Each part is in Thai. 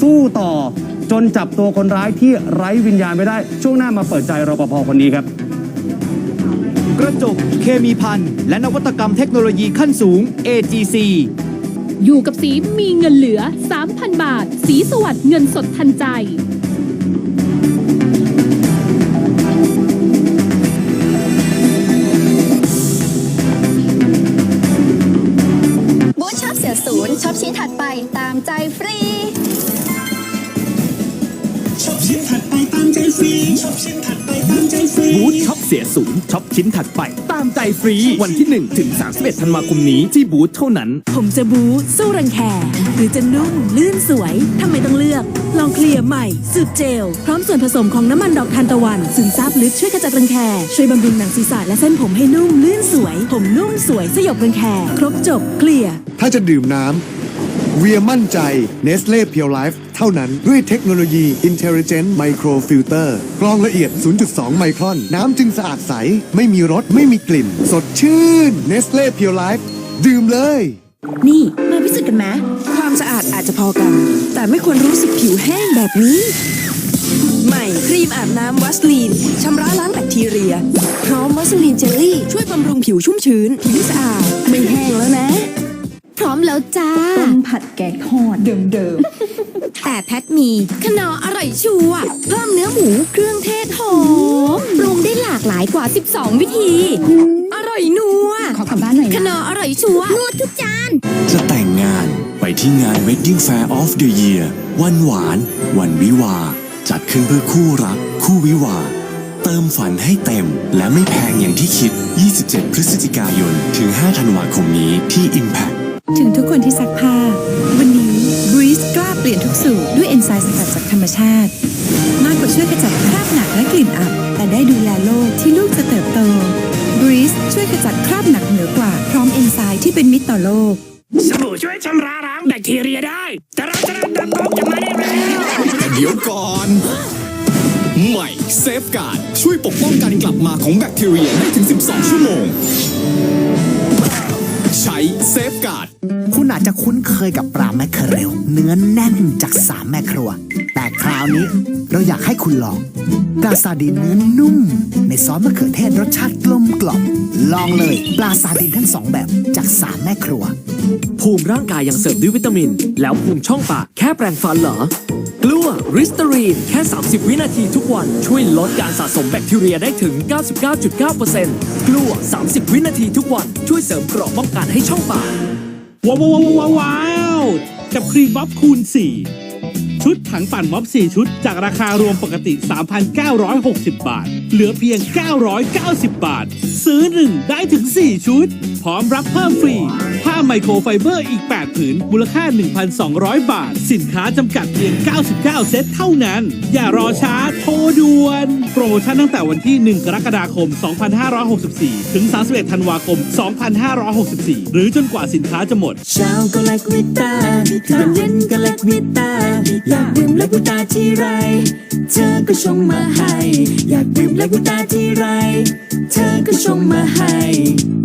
สู้ต่อ จนจับตัวคนร้ายที่ไร้วิญญาณไม่ได้ ช่วงหน้ามาเปิดใจรปภคนนี้ครับ กระจกเคมีพันและนวัตกรรมเทคโนโลยีขั้นสูง AGC อยู่กับสีมีเงินเหลือ 3,000 บาท สีสวัสด์เงินสดทันใจบูธชอบเสียศูนย์ชอบชิ้นถัดไปตามใจฟรี ช็อปชิ้นถัดไปตามใจฟรีบูธช็อปเสียศูนย์ช็อปชิ้นถัดไป ตามใจฟรี วันที่ 1 ถึง 31 ธันวาคมนี้ที่บูธเท่านั้น ผมจะบูสู้รังแคหรือจะนุ่มลื่นสวยทำไมต้องเลือก ลองเคลียร์ใหม่ สูตรเจล พร้อมส่วนผสมของน้ำมันดอกทานตะวัน ซึมซาบลึกช่วยขจัดรังแคช่วยบำรุงหนังศีรษะและเส้นผมให้นุ่มลื่นสวย ผมนุ่มสวยสยบรังแคครบจบเคลียร์ถ้าจะดื่มน้ำ เวียมั่นใจ Nestle Pure Life เท่านั้นด้วยเทคโนโลยี Intelligent Micro Filter กรองละเอียด 0.2 ไมครอน น้ำจึงสะอาดใส ไม่มีรส ไม่มีกลิ่น สดชื่น Nestle Pure Life ดื่มเลย นี่ มาพิสูจน์กันไหมความสะอาดอาจจะพอกัน แต่ไม่ควรรู้สึกผิวแห้งแบบนี้ ใหม่ครีมอาบน้ำวัสลีนชำระล้างแบคทีเรีย พร้อมวัสลีนเจลลี่ช่วยบำรุงผิวชุ่มชื้น ผิวสะอาด ไม่แห้งแล้วนะ มแล้วจ้า ต้มผัดแกงทอดเดิมแต่แพทมีขนออร่อยชัวร์เพิ่มเนื้อหมูเครื่องเทศหอมปรุงได้หลากหลายกว่า 12 วิธี อร่อยนัวๆขอกลับบ้านหน่อยขนะนออร่อยชัวร์นวดทุกจาน จะแต่งงานไปที่งาน Wedding Fair of the Year วันหวาน วันวิวาห์จัดขึ้นเพื่อคู่รัก คู่วิวาห์เติมฝันให้เต็มและไม่แพงอย่างที่คิด 27 พฤศจิกายน ถึง 5 ธันวาคมนี้ที่ Impact ถึงทุกคนที่ซักผ้า วันนี้ Breeze กล้าเปลี่ยนทุกสูตรด้วยเอนไซม์สกัดจากธรรมชาติ มากกว่าช่วยขจัดคราบหนักและกลิ่นอับ แต่ได้ดูแลโลกที่ลูกจะเติบโต Breeze ช่วยขจัดคราบหนักเหนือกว่า พร้อมเอนไซม์ที่เป็นมิตรต่อโลก สบู่ช่วยชำระล้างแบคทีเรียได้ แต่เราจะรับดับจะมาได้แล้วแต่เดี๋ยวก่อนใหม่เซฟการ์ดช่วยปกป้องการกลับมาของแบคทีเรียได้ถึง 12 ชั่วโมง ใช้เซฟการ์ด คุณอาจจะคุ้นเคยกับปลาแมคเคอเรล เนื้อแน่นจากสามแม่ครัว แต่คราวนี้เราอยากให้คุณลองปลาซาดีนเนื้อนุ่ม ในซอสมะเขือเทศรสชาติกลมกล่อม ลองเลยปลาซาดีนทั้งสองแบบจากสามแม่ครัว ภูมิร่างกายยังเสริมด้วยวิตามิน แล้วภูมิช่องปากแค่แปรงฟันเหรอกลัวริสเตอรีน แค่ 30 วินาทีทุกวัน ช่วยลดการสะสมแบคทีเรียได้ถึง 99.9% กลัว 30 วินาทีทุกวัน ช่วยเสริมเกราะป้องกันให้ช่องปาก ว้าวว้าวว้าวว้าวกับครีมบ๊อบคูณ 4 ชุดถังปั่นบ๊อบ 4 ชุด จากราคารวมปกติ 3,960 บาท เหลือเพียง 990 บาท ซื้อ 1 ได้ถึง 4 ชุดพร้อมรับเพิ่มฟรี ผ้าไมโครไฟเบอร์อีก 8 ผืน มูลค่า 1,200 บาท สินค้าจำกัดเพียง 99 เซตเท่านั้น อย่ารอช้าโทรด่วน โปรโมชั่นตั้งแต่วันที่ 1 กรกฎาคม 2564 ถึง 31 ธันวาคม 2564 หรือจนกว่าสินค้าจะหมด เช้าก็เล็กวิตาตอนเย็นก็เล็กวิตาอยากดื่มเล็กวิตาที่ไร เธอก็ชงมาให้ อยากดื่มเล็กวิตาที่ไร เธอก็ชงมาให้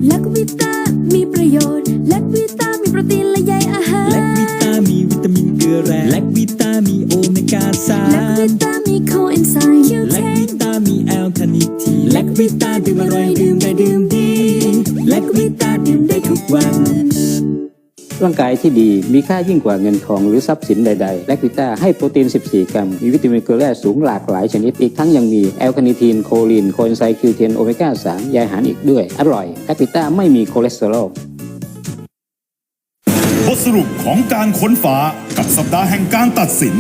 และวิตามีประโยชน์และวิตามีโปรตีนและใยอาหาร ร่างกายที่ดีมีค่ายิ่งกว่าเงินทองหรือทรัพย์สินใดๆ แลควิต้าให้โปรตีน 14 กรัม มีวิตามินเกลือแร่สูงหลากหลายชนิด อีกทั้งยังมีแอลคาเนิทีนโคลิน โคเอนไซม์คิวเทนโอเมก้า 3 ใยอาหารอีกด้วย อร่อยแลควิต้าไม่มีคอเลสเตอรอลบทสรุปของการค้นฟ้ากับสัปดาห์แห่งการตัดสิน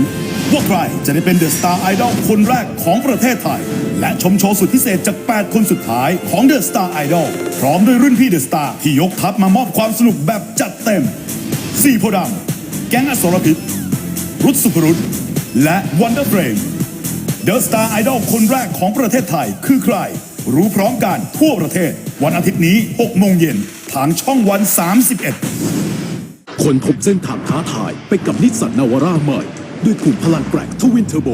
ว่าใครจะได้เป็นเดอะสตาร์ไอดอลคนแรกของประเทศไทย และชมโชว์สุดพิเศษจาก 8 คนสุดท้ายของเดอะสตาร์ไอดอลพร้อมด้วยรุ่นพี่เดอะสตาร์ที่ยกทัพมามอบความสนุกแบบจัดเต็มสี่โพธิ์ดำแก๊งอสรพิษรุดสุภรุษและวันเดอร์เฟรมเดอะสตาร์ไอดอลคนแรกของประเทศไทยคือใคร รู้พร้อมกันทั่วประเทศ วันอาทิตย์นี้ 6 โมงเย็นทางช่องวัน 31 คนพบเส้นทางท้าทายไปกับนิสสันนาวาร่าใหม่ ด้วยขุมพลังแกร่งทวินเทอร์โบ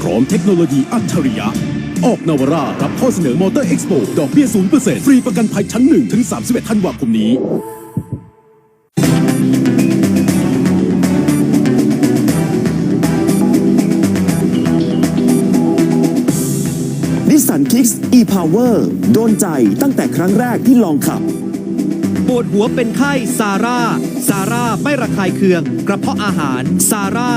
พร้อมเทคโนโลยีอัจฉริยะ ออกนาวรารับข้อเสนอมอเตอร์เอ็กซ์โปดอกเบี้ยศูนย์เปอร์เซ็นต์ฟรีประกันภัยชั้นหนึ่งถึงสามสิบเอ็ดธันวาคมนี้นิสสันคิกส์อีพาวเวอร์โดนใจตั้งแต่ครั้งแรกที่ลองขับ ปวดหัวเป็นไข้ซาร่า ซาร่าไม่ระคายเคือง กระเพาะอาหาร ซาร่า